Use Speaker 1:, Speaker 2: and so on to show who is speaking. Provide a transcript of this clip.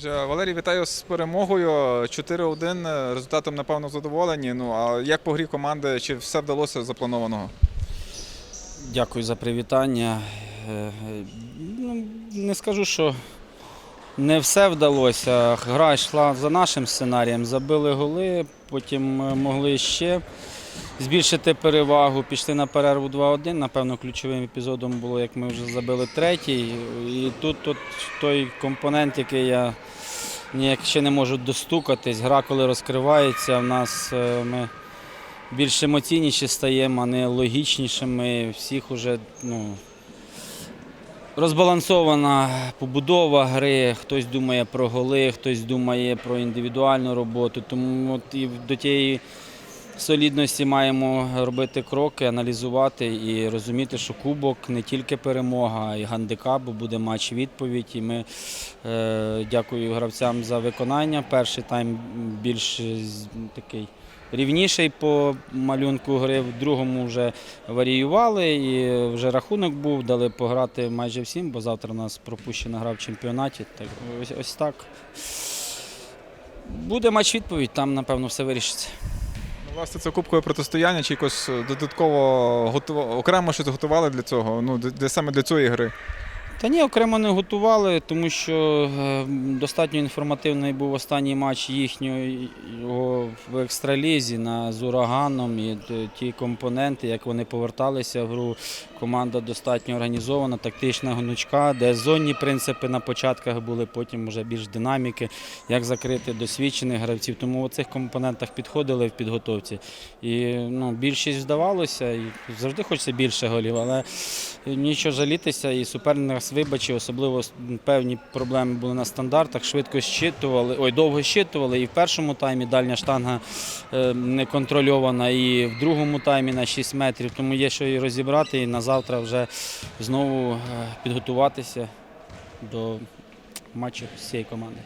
Speaker 1: Валерій, вітаю з перемогою. 4-1. Результатом, напевно, задоволені. Ну а як по грі команди, чи все вдалося запланованого?
Speaker 2: Дякую за привітання. Е, е, Ну, не скажу, що не все вдалося. Гра йшла за нашим сценарієм. Забили голи, потім е, могли ще збільшити перевагу. Пішли на перерву 2-1. Напевно, ключовим епізодом було, як ми вже забили третій. І тут, тут той компонент, який я ніяк ще не можу достукатись. Гра, коли розкривається, в нас е, ми більш емоційніші стаємо, а не логічнішими. Всіх уже ну, розбалансована побудова гри. Хтось думає про голи, хтось думає про індивідуальну роботу. Тому от і до тієї солідності маємо робити кроки, аналізувати і розуміти, що кубок не тільки перемога, й гандикап, бо буде матч відповідь. І ми е, дякую гравцям за виконання. Перший тайм більш такий рівніший по малюнку гри. В другому вже варіювали і вже рахунок був, дали пограти майже всім, бо завтра у нас пропущена гра в чемпіонаті. Так, ось, ось так. Буде матч відповідь, там, напевно, все вирішиться.
Speaker 1: Власне, це кубкове протистояння, чи якось додатково готували, окремо щось готували для цього? Ну, де саме для цієї гри?
Speaker 2: Та ні, окремо не готували, тому що е, достатньо інформативний був останній матч їхнього в екстралізі з ураганом і ті компоненти, як вони поверталися в гру. Команда достатньо організована, тактична гнучка, де зонні принципи на початках були, потім вже більш динаміки, як закрити досвідчених гравців. Тому у цих компонентах підходили в підготовці. І ну, більшість вдавалося, і завжди хочеться більше голів, але нічого жалітися, і суперник вибачив, особливо певні проблеми були на стандартах. Швидко щитували, ой, довго щитували. І в першому таймі дальня штанга е, не контрольована, і в другому таймі на 6 метрів. Тому є що і розібрати, і на завтра вже знову е, підготуватися до матчу з цієї командою.